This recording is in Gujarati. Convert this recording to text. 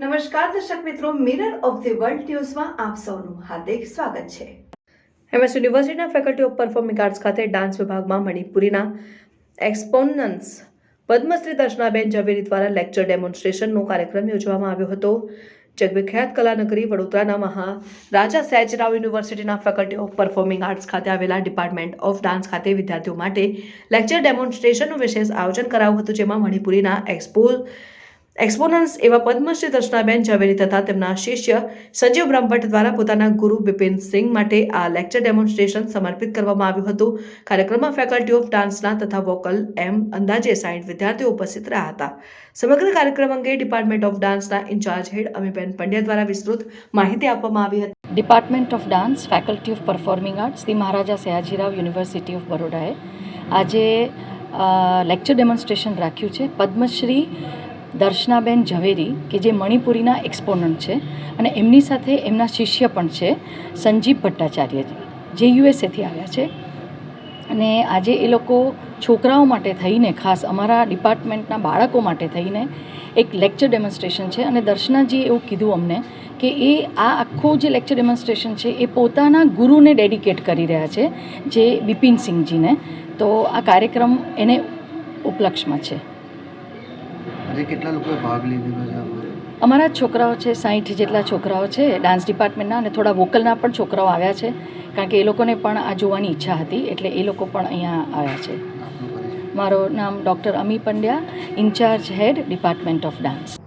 નમસ્કાર દર્શક મિત્રો મિરર ઓફ ધી વર્લ્ડ ન્યૂઝમાં આપ સૌનું હાર્દિક સ્વાગત છે. એમએસ યુનિવર્સિટીના ફેકલ્ટી ઓફ પરફોર્મિંગ આર્ટ્સ ખાતે ડાન્સ વિભાગમાં મણિપુરીના એક્સપોનન્સ પદ્મશ્રી દર્શનાબેન ઝવેરી દ્વારા લેક્ચર ડેમોન્સ્ટ્રેશનનો કાર્યક્રમ યોજવામાં આવ્યો હતો. જગવિખ્યાત કલાનગરી વડોદરાના મહારાજા સયાજીરાવ યુનિવર્સિટીના ફેકલ્ટી ઓફ પરફોર્મિંગ આર્ટ્સ ખાતે આવેલા ડિપાર્ટમેન્ટ ઓફ ડાન્સ ખાતે વિદ્યાર્થીઓ માટે લેક્ચર ડેમોન્સ્ટ્રેશનનું વિશેષ આયોજન કરાયું હતું, જેમાં મણિપુરીના એક્સપો એક્સપોનન્સ એવા પદ્મશ્રી દર્શનાબેન ઝવેરી તથા તેમના શિષ્ય સંજીવ બ્રહ્મભટ્ટ દ્વારા પોતાના ગુરુ બિપિન સિંહ માટે આ લેક્ચર ડેમોન્સ્ટ્રેશન સમર્પિત કરવામાં આવ્યું હતું. કાર્યક્રમમાં ફેકલ્ટી ઓફ ડાન્સના તથા વોકલ એમ અંદાજે સાઠ વિદ્યાર્થીઓ ઉપસ્થિત રહ્યા હતા. સમગ્ર કાર્યક્રમ અંગે ડિપાર્ટમેન્ટ ઓફ ડાન્સના ઇન્ચાર્જ હેડ અમીબેન પંડ્યા દ્વારા વિસ્તૃત માહિતી આપવામાં આવી હતી. Department of dance faculty of performing arts Shri Maharaja Sayajirao university of બરોડાએ આજે લેક્ચર ડેમોન્સ્ટ્રેશન રાખ્યું છે. પદ્મશ્રી દર્શનાબેન ઝવેરી, કે જે મણિપુરીના એક્સપોનન્ટ છે, અને એમની સાથે એમના શિષ્ય પણ છે, સંજીવ ભટ્ટાચાર્યજી, જે યુએસએથી આવ્યા છે. અને આજે એ લોકો છોકરાઓ માટે થઈને, ખાસ અમારા ડિપાર્ટમેન્ટના બાળકો માટે થઈને એક લેક્ચર ડેમોન્સ્ટ્રેશન છે. અને દર્શનાજીએ એવું કીધું અમને કે એ આ આખું જે લેક્ચર ડેમોન્સ્ટ્રેશન છે, એ પોતાના ગુરુને ડેડિકેટ કરી રહ્યા છે, જે બિપિન સિંહજીને. તો આ કાર્યક્રમ એને ઉપલક્ષમાં છે. આજે કેટલા લોકોએ ભાગ લીધેલો છે અમારા જ છોકરાઓ છે સાઠ જેટલા છોકરાઓ છે ડાન્સ ડિપાર્ટમેન્ટના અને થોડા વોકલના પણ છોકરાઓ આવ્યા છે કારણ કે એ લોકોને પણ આ જોવાની ઈચ્છા હતી એટલે એ લોકો પણ અહીંયા આવ્યા છે. મારું નામ doctor Ami Pandya incharge head department of dance